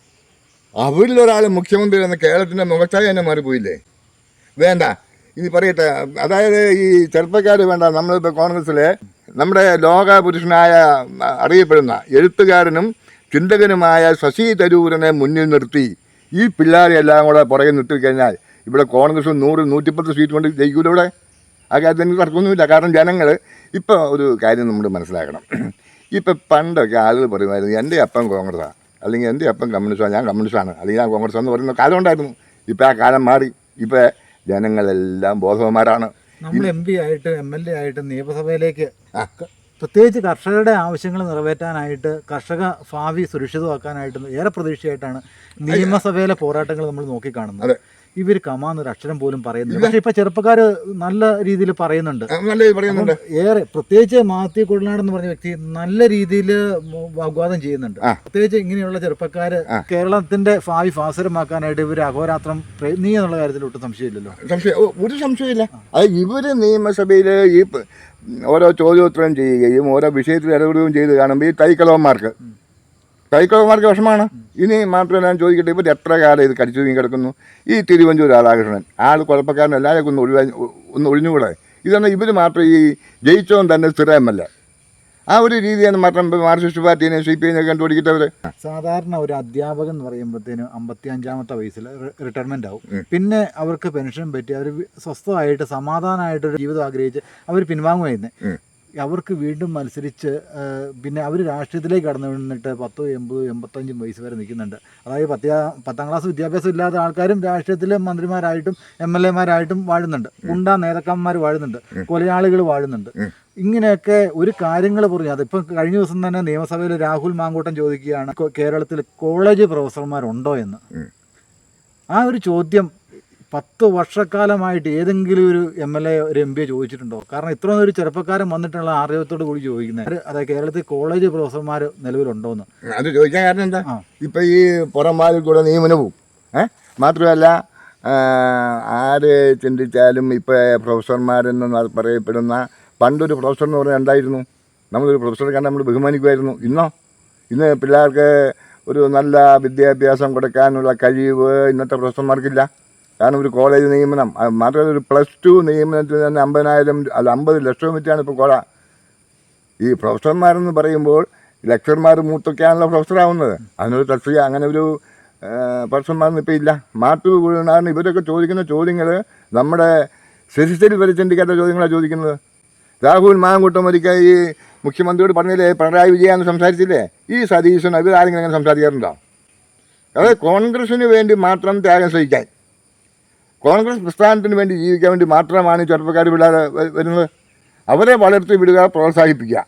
അവരിലൊരാൾ മുഖ്യമന്ത്രി എന്ന കേരളത്തിന്റെ മുഖച്ചായ തന്നെ മാറിപ്പോയില്ലേ? വേണ്ട. ഇനി പറയട്ടെ. അതായത് ഈ ചെറുപ്പക്കാർ വേണ്ട. നമ്മളിപ്പോൾ കോൺഗ്രസ്സിലെ നമ്മുടെ ലോക പുരുഷനായ അറിയപ്പെടുന്ന എഴുത്തുകാരനും ചിന്തകനുമായ ശശി തരൂരിനെ മുന്നിൽ നിർത്തി ഈ പിള്ളേരെല്ലാം കൂടെ പുറകെ നിർത്തി കഴിഞ്ഞാൽ ഇവിടെ കോൺഗ്രസ് നൂറ് നൂറ്റിപ്പത്ത് സീറ്റ് കൊണ്ട് ജയിക്കൂല ഇവിടെ? ആ കാര്യത്തിൽ എനിക്ക് തർക്കമൊന്നുമില്ല കാരണം ജനങ്ങൾ ഇപ്പോൾ ഒരു കാര്യം നമ്മൾ മനസ്സിലാക്കണം. ഇപ്പം പണ്ടൊക്കെ ആളുകൾ പറയുമായിരുന്നു എന്റെ അപ്പം കോൺഗ്രസ്സാണ് അല്ലെങ്കിൽ എന്റെ അപ്പം കമ്മ്യൂണിസ്റ്റാണ് ഞാൻ കമ്മ്യൂണിസ്റ്റാണ്. അല്ലെങ്കിൽ ഞാൻ കോൺഗ്രസ് എന്ന് പറയുന്ന കാലം ഉണ്ടായിരുന്നു. ഇപ്പം ആ കാലം മാറി. ഇപ്പോൾ ജനങ്ങളെല്ലാം ബോധവന്മാരാണ്.
നമ്മൾ എം പി ആയിട്ട് എം എൽ എ ആയിട്ട് നിയമസഭയിലേക്ക് പ്രത്യേകിച്ച് കർഷകരുടെ ആവശ്യങ്ങൾ നിറവേറ്റാനായിട്ട് കർഷക ഭാവി സുരക്ഷിതമാക്കാനായിട്ട് ഏറെ പ്രതീക്ഷയായിട്ടാണ് നിയമസഭയിലെ പോരാട്ടങ്ങൾ നമ്മൾ നോക്കിക്കാണുന്നത്. ഇവർ കമാന്നൊരു അക്ഷരം പോലും പറയുന്നില്ല. പക്ഷെ ഇപ്പൊ ചെറുപ്പക്കാർ നല്ല രീതിയിൽ പറയുന്നുണ്ട്. ഏറെ പ്രത്യേകിച്ച് മാത്യു കുഴനാട് എന്ന് പറഞ്ഞ വ്യക്തി നല്ല രീതിയിൽ വാഗ്വാദം ചെയ്യുന്നുണ്ട്. പ്രത്യേകിച്ച് ഇങ്ങനെയുള്ള ചെറുപ്പക്കാര് കേരളത്തിന്റെ ഭാവി ഭാസരമാക്കാനായിട്ട് ഇവർ അഹോരാത്രം നീ എന്നുള്ള കാര്യത്തിൽ ഒട്ടും സംശയമില്ലല്ലോ.
സംശയം ഒരു സംശയമില്ല അത് നിയമസഭയിൽ ഈ ഓരോ ചോദ്യോത്തരം ചെയ്യുകയും ഓരോ വിഷയത്തിൽ ഇടപെടുകയും ചെയ്ത് കാണുമ്പോൾ ഈ തൈക്കളവന്മാർക്ക് തൈക്കളവന്മാർക്ക് വിഷമാണ് ഇനി മാത്രമല്ല ഞാൻ ചോദിക്കട്ടെ ഇവർ എത്ര കാലം ഇത് കടിച്ചു നീങ്ങി കിടക്കുന്നു? ഈ തിരുവഞ്ചൂർ രാധാകൃഷ്ണൻ ആൾ കുഴപ്പക്കാരൻ എല്ലാവരും ഒന്ന് ഒഴിവാ ഒന്ന് ഒഴിഞ്ഞുകൂടെ? ഇതാണ് ഇവർ മാത്രം ഈ ജയിച്ചോൻ തന്നെ സ്ഥിരമല്ല. ആ ഒരു രീതിയാണ് മാത്രം മാർക്സിസ്റ്റ് പാർട്ടിനെ സി പി ഐനെ കണ്ടുപിടിക്കട്ടവർ
സാധാരണ ഒരു അധ്യാപകൻ എന്ന് പറയുമ്പോഴത്തേനും അമ്പത്തി അഞ്ചാമത്തെ വയസ്സിൽ റിട്ടയർമെന്റ് ആവും. പിന്നെ അവർക്ക് പെൻഷൻ പറ്റി അവർ സ്വസ്ഥമായിട്ട് സമാധാനമായിട്ട് ഒരു ജീവിതം ആഗ്രഹിച്ച് അവർ പിൻവാങ്ങുമായിരുന്നു. അവർക്ക് വീണ്ടും മത്സരിച്ച് പിന്നെ അവർ രാഷ്ട്രീയത്തിലേക്ക് കടന്നു വന്നിട്ട് പത്തോ എൺപതോ എൺപത്തഞ്ചും വയസ്സ് വരെ നിൽക്കുന്നുണ്ട്. അതായത് പത്താ പത്താം ക്ലാസ് വിദ്യാഭ്യാസം ഇല്ലാത്ത ആൾക്കാരും രാഷ്ട്രീയത്തിലെ മന്ത്രിമാരായിട്ടും എം എൽ എമാരായിട്ടും വാഴുന്നുണ്ട്. ഗുണ്ട നേതാക്കന്മാർ വാഴുന്നുണ്ട്. കൊലയാളികൾ വാഴുന്നുണ്ട്. ഇങ്ങനെയൊക്കെ ഒരു കാര്യങ്ങൾ പറഞ്ഞു. അതിപ്പോൾ കഴിഞ്ഞ ദിവസം തന്നെ നിയമസഭയിൽ രാഹുൽ മാങ്കൂട്ടം ചോദിക്കുകയാണ് കേരളത്തിൽ കോളേജ് പ്രൊഫസർമാരുണ്ടോ എന്ന്. ആ ഒരു ചോദ്യം പത്ത് വർഷക്കാലമായിട്ട് ഏതെങ്കിലും ഒരു എം എൽ എ ഒരു എം പി ചോദിച്ചിട്ടുണ്ടോ? കാരണം ഇത്രയും ഒരു ചെറുപ്പക്കാരൻ വന്നിട്ടുള്ള ആർജവത്തോട് കൂടി ചോദിക്കുന്നത്. അതായത് കേരളത്തിൽ കോളേജ് പ്രൊഫസർമാർ നിലവിലുണ്ടോ എന്ന്
അത് ചോദിക്കാൻ കാരണം എന്താ? ഇപ്പൊ ഈ പുറംമാരിൽ കൂടെ നിയമനവും. ഏ? മാത്രമല്ല ആര് ചിന്തിച്ചാലും ഇപ്പൊ പ്രൊഫസർമാരെന്ന് പറയപ്പെടുന്ന പണ്ടൊരു പ്രൊഫസർ എന്ന് പറഞ്ഞാൽ എന്തായിരുന്നു? നമ്മളൊരു പ്രൊഫസറെ കണ്ട് നമ്മൾ ബഹുമാനിക്കുമായിരുന്നു. ഇന്നോ? ഇന്ന് പിള്ളേർക്ക് ഒരു നല്ല വിദ്യാഭ്യാസം കൊടുക്കാനുള്ള കഴിവ് ഇന്നത്തെ പ്രൊഫസർമാർക്കില്ല. കാരണം ഒരു കോളേജ് നിയമനം മാത്രമല്ല ഒരു പ്ലസ് ടു നിയമനത്തിൽ തന്നെ അമ്പതിനായിരം അല്ല അമ്പത് ലക്ഷം വെച്ചാണ് ഇപ്പോൾ കോള. ഈ പ്രൊഫസർമാരെന്ന് പറയുമ്പോൾ ലെക്ചർമാർ മൂത്തൊക്കെയാണല്ലോ പ്രൊഫസറാവുന്നത്. അതിനൊരു തസ്തിക അങ്ങനെ ഒരു പ്രൊഫസർമാരൊന്നും ഇപ്പോൾ ഇല്ല. മാറ്റു കൂടുതലാണ് ഇവരൊക്കെ ചോദിക്കുന്ന ചോദ്യങ്ങൾ നമ്മുടെ ശരിശരി വരെ ചിന്തിക്കാത്ത ചോദ്യങ്ങളാണ് ചോദിക്കുന്നത്. രാഹുൽ മാങ്കൂട്ടം ഒരിക്കൽ ഈ മുഖ്യമന്ത്രിയോട് പറഞ്ഞില്ലേ പിണറായി വിജയൻ സംസാരിച്ചില്ലേ? ഈ സതീശൻ അവരാരെങ്കിലും അങ്ങനെ സംസാരിക്കാറുണ്ടോ? അതായത് കോൺഗ്രസിന് വേണ്ടി മാത്രം ത്യാഗം സഹിക്കാൻ. കോൺഗ്രസ് പ്രസ്ഥാനത്തിന് വേണ്ടി ജീവിക്കാൻ വേണ്ടി മാത്രമാണ് ചെറുപ്പക്കാർ വിടാതെ വരുന്നത്. അവരെ വളർത്തി വിടുക പ്രോത്സാഹിപ്പിക്കുക.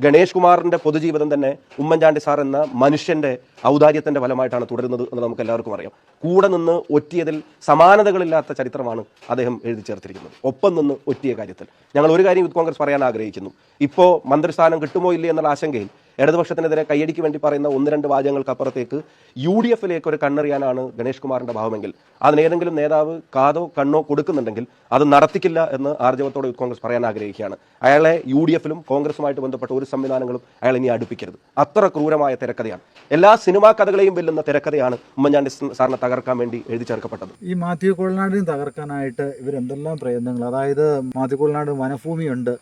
ഗണേഷ് കുമാറിന്റെ പൊതുജീവിതം തന്നെ ഉമ്മൻചാണ്ടി സാർ എന്ന മനുഷ്യന്റെ ഔദാര്യത്തിന്റെ ഫലമായിട്ടാണ് തുടരുന്നത് എന്ന് നമുക്ക് എല്ലാവർക്കും അറിയാം. കൂടെ നിന്ന് ഒറ്റിയതിൽ സമാനതകളില്ലാത്ത ചരിത്രമാണ് അദ്ദേഹം എഴുതി ചേർത്തിരിക്കുന്നത്. ഒപ്പം നിന്ന് ഒറ്റിയ കാര്യത്തിൽ. ഞങ്ങൾ ഒരു കാര്യം യൂത്ത് കോൺഗ്രസ് പറയാൻ ആഗ്രഹിക്കുന്നു. ഇപ്പോൾ മന്ത്രിസ്ഥാനം കിട്ടുമോ ഇല്ലേ എന്നുള്ള ആശങ്കയിൽ ഇടതുപക്ഷത്തിനെതിരെ കയ്യടിക്ക് വേണ്ടി പറയുന്ന ഒന്ന് രണ്ട് വാചകങ്ങൾക്കപ്പുറത്തേക്ക് യു ഡി എഫിലേക്ക് ഒരു കണ്ണെറിയാനാണ് ഗണേഷ് കുമാറിന്റെ ഭാവമെങ്കിൽ. അതിനേതെങ്കിലും നേതാവ് കാതോ കണ്ണോ കൊടുക്കുന്നുണ്ടെങ്കിൽ അത് നടത്തിക്കില്ല എന്ന് ആർജവത്തോടെ യൂത്ത് കോൺഗ്രസ് പറയാൻ ആഗ്രഹിക്കുകയാണ്. അയാളെ യു ഡി എഫിലും കോൺഗ്രസുമായിട്ട് ബന്ധപ്പെട്ട ഒരു സംവിധാനങ്ങളും അയാൾ ഇനി അടുപ്പിക്കരുത്. അത്ര ക്രൂരമായ തിരക്കഥയാണ്. എല്ലാ സിനിമാ കഥകളെയും വെല്ലുന്ന തിരക്കഥയാണ് ഉമ്മൻചാണ്ടി സാറിനെ തകർക്കാൻ വേണ്ടി എഴുതി ചേർക്കപ്പെട്ടത്.
ഈ മാത്യു കൊളനാടിനെ തകർക്കാനായിട്ട് ഇവരെന്തെല്ലാം പ്രയത്നങ്ങൾ? അതായത് മാത്യു കൊളനാട് വനഭൂമിയുണ്ട്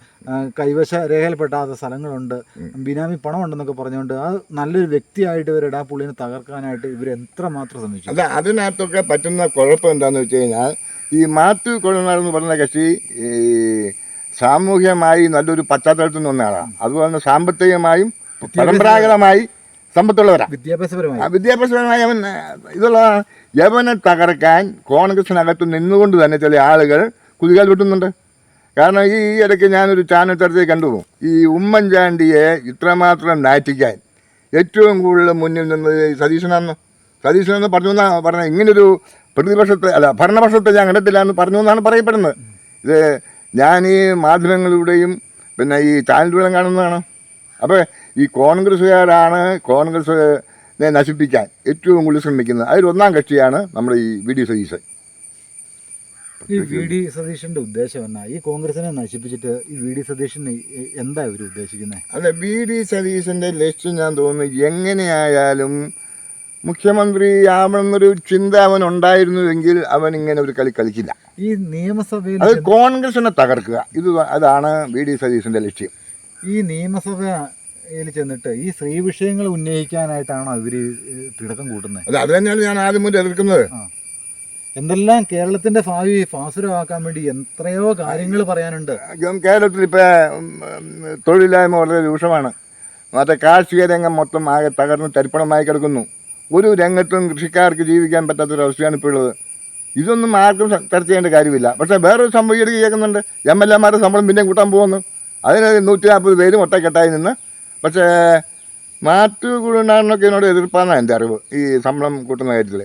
കൈവശ രേഖയിൽപ്പെടാത്ത സ്ഥലങ്ങളുണ്ട് ബിനാമി പണമുണ്ടെന്നൊക്കെ പറഞ്ഞുകൊണ്ട് ആ നല്ലൊരു വ്യക്തിയായിട്ട് ഇവരുടെ ആ പുള്ളിനെ തകർക്കാനായിട്ട് ഇവർ എത്ര മാത്രം ശ്രമിച്ചു.
അല്ല അതിനകത്തൊക്കെ പറ്റുന്ന കുഴപ്പം എന്താണെന്ന് വെച്ച് കഴിഞ്ഞാൽ ഈ മാത്യു കൊഴനാട് എന്ന് പറയുന്ന കക്ഷി ഈ സാമൂഹികമായി നല്ലൊരു പശ്ചാത്തലത്തിൽ നിന്ന് വന്നയാളാണ് അതുപോലെ തന്നെ സാമ്പത്തികമായും പരമ്പരാഗതമായി സമ്പത്തുള്ളവരാ.
വിദ്യാഭ്യാസപരമായി.
വിദ്യാഭ്യാസപരമായി അവൻ ഇതുള്ള ഇതുള്ളതാണ് യവനെ തകർക്കാൻ കോൺഗ്രസിനകത്ത് നിന്നുകൊണ്ട് തന്നെ ചില ആളുകൾ കുതികാൽ വെട്ടുന്നുണ്ട്. കാരണം ഈ ഇടയ്ക്ക് ഞാനൊരു ചാനൽ തരത്തിൽ കണ്ടു. ഈ ഉമ്മൻചാണ്ടിയെ ഇത്രമാത്രം നാറ്റിക്കാൻ ഏറ്റവും കൂടുതൽ മുന്നിൽ നിന്ന് സതീശനാന്ന് സതീശനെന്ന് പറഞ്ഞു എന്നാണ് പറഞ്ഞത്? ഇങ്ങനൊരു പ്രതിപക്ഷത്തെ അല്ല ഭരണപക്ഷത്തെ ഞാൻ കണ്ടിട്ടില്ല എന്ന് പറഞ്ഞു എന്നാണ് പറയപ്പെടുന്നത്. ഇത് ഞാൻ ഈ മാധ്യമങ്ങളിലൂടെയും പിന്നെ ഈ ചാനലുകളും കാണുന്നതാണ്. അപ്പോൾ ഈ കോൺഗ്രസ്സുകാരാണ് കോൺഗ്രസ് നശിപ്പിക്കാൻ ഏറ്റവും കൂടുതൽ ശ്രമിക്കുന്നത്. അതിലൊന്നാം കക്ഷിയാണ് നമ്മുടെ ഈ വി ഡി സതീശൻ.
ഈ വി ഡി സതീഷിന്റെ ഉദ്ദേശം എന്നാ? ഈ കോൺഗ്രസിനെ നശിപ്പിച്ചിട്ട് ഈ വി ഡി സതീഷിന് എന്താ ഇവർ ഉദ്ദേശിക്കുന്നത്
അല്ല വി ഡി സതീഷിന്റെ ലക്ഷ്യം ഞാൻ തോന്നുന്നു എങ്ങനെയായാലും മുഖ്യമന്ത്രി ആവണമെന്നൊരു ചിന്ത അവൻ ഉണ്ടായിരുന്നുവെങ്കിൽ അവൻ ഇങ്ങനെ ഒരു കളി കളിക്കില്ല
ഈ നിയമസഭയിൽ
അത് കോൺഗ്രസിനെ തകർക്കുക. ഇത് അതാണ് വി ഡി സതീഷിന്റെ ലക്ഷ്യം.
ഈ നിയമസഭയിൽ ചെന്നിട്ട് ഈ സ്ത്രീ വിഷയങ്ങൾ ഉന്നയിക്കാനായിട്ടാണോ ഇവർ തിടക്കം കൂട്ടുന്നത്
അത് അത് തന്നെയാണ് ഞാൻ ആദ്യം മുതൽ എതിർക്കുന്നത്.
എന്തെല്ലാം കേരളത്തിന്റെ ഭാവി ഫാസുരമാക്കാൻ വേണ്ടി എത്രയോ കാര്യങ്ങൾ പറയാനുണ്ട്.
കേരളത്തിൽ ഇപ്പൊ തൊഴിലില്ലായ്മ വളരെ രൂക്ഷമാണ്. മറ്റേ കാർഷിക രംഗം മൊത്തം ആകെ തകർന്ന് തരിപ്പണമായി കിടക്കുന്നു. ഒരു രംഗത്തും കൃഷിക്കാർക്ക് ജീവിക്കാൻ പറ്റാത്തൊരവസ്ഥയാണ് ഇപ്പോൾ ഉള്ളത്. ഇതൊന്നും ആർക്കും ചർച്ച ചെയ്യേണ്ട കാര്യമില്ല. പക്ഷേ വേറൊരു സംഭവം കേൾക്കുന്നുണ്ട്. എം എൽ എമാരുടെ ശമ്പളം പിന്നെ കൂട്ടാൻ പോകുന്നു. അതിന് നൂറ്റി നാൽപ്പത് പേരും ഒറ്റക്കെട്ടായി നിന്ന്. പക്ഷേ മാറ്റു കുഴുനാടിനൊക്കെ എന്നോട് എതിർപ്പാണെന്നാണ് എന്റെ അറിവ് ഈ ശമ്പളം കൂട്ടുന്ന കാര്യത്തിൽ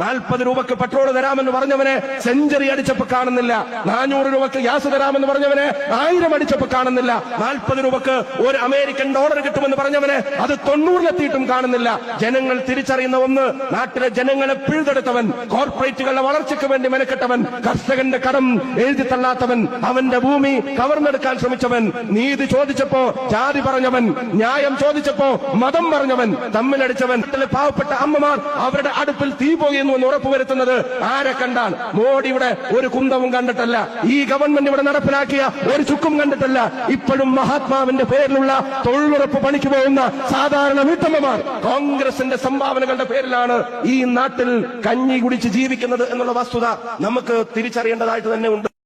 നാൽപ്പത് രൂപക്ക് പെട്രോൾ തരാമെന്ന് പറഞ്ഞവനെ സെഞ്ചുറി അടിച്ചപ്പോ കാണുന്നില്ല. നാനൂറ് രൂപക്ക് ഗ്യാസ് തരാമെന്ന് പറഞ്ഞവനെ ആയിരം അടിച്ചപ്പോ കാണുന്നില്ല. നാൽപ്പത് രൂപക്ക് ഒരു അമേരിക്കൻ ഡോളർ കിട്ടുമെന്ന് പറഞ്ഞവനെ അത് തൊണ്ണൂറിലെത്തിയിട്ടും കാണുന്നില്ല. ജനങ്ങൾ തിരിച്ചറിയുന്ന ഒന്ന് നാട്ടിലെ ജനങ്ങളെ പിഴുതെടുത്തവൻ കോർപ്പറേറ്റുകളുടെ വളർച്ചയ്ക്ക് വേണ്ടി മെനക്കെട്ടവൻ കർഷകന്റെ കടം എഴുതി തള്ളാത്തവൻ അവന്റെ ഭൂമി കവർന്നെടുക്കാൻ ശ്രമിച്ചവൻ നീതി ചോദിച്ചപ്പോ ജാതി പറഞ്ഞവൻ ന്യായം ചോദിച്ചപ്പോ മതം പറഞ്ഞവൻ തമ്മിലടിച്ചവൻ പാവപ്പെട്ട അമ്മമാർ അവരുടെ അടുപ്പിൽ തീ പോകുന്നു എന്ന് ഉറപ്പുവരുത്തുന്നത് ആരെ കണ്ടാൽ? മോഡി ഇവിടെ ഒരു കുന്തവും കണ്ടിട്ടല്ല. ഈ ഗവൺമെന്റ് ഇവിടെ നടപ്പിലാക്കിയ ഒരു ചുക്കും കണ്ടിട്ടല്ല. ഇപ്പോഴും മഹാത്മാവിന്റെ പേരിലുള്ള തൊഴിലുറപ്പ് പണിക്ക് പോകുന്ന സാധാരണ വീട്ടമ്മമാർ കോൺഗ്രസിന്റെ സംഭാവനകളുടെ പേരിലാണ് ഈ നാട്ടിൽ കഞ്ഞി കുടിച്ച് ജീവിക്കുന്നത് എന്നുള്ള വസ്തുത നമുക്ക് തിരിച്ചറിയേണ്ടതായിട്ട് തന്നെ ഉണ്ട്.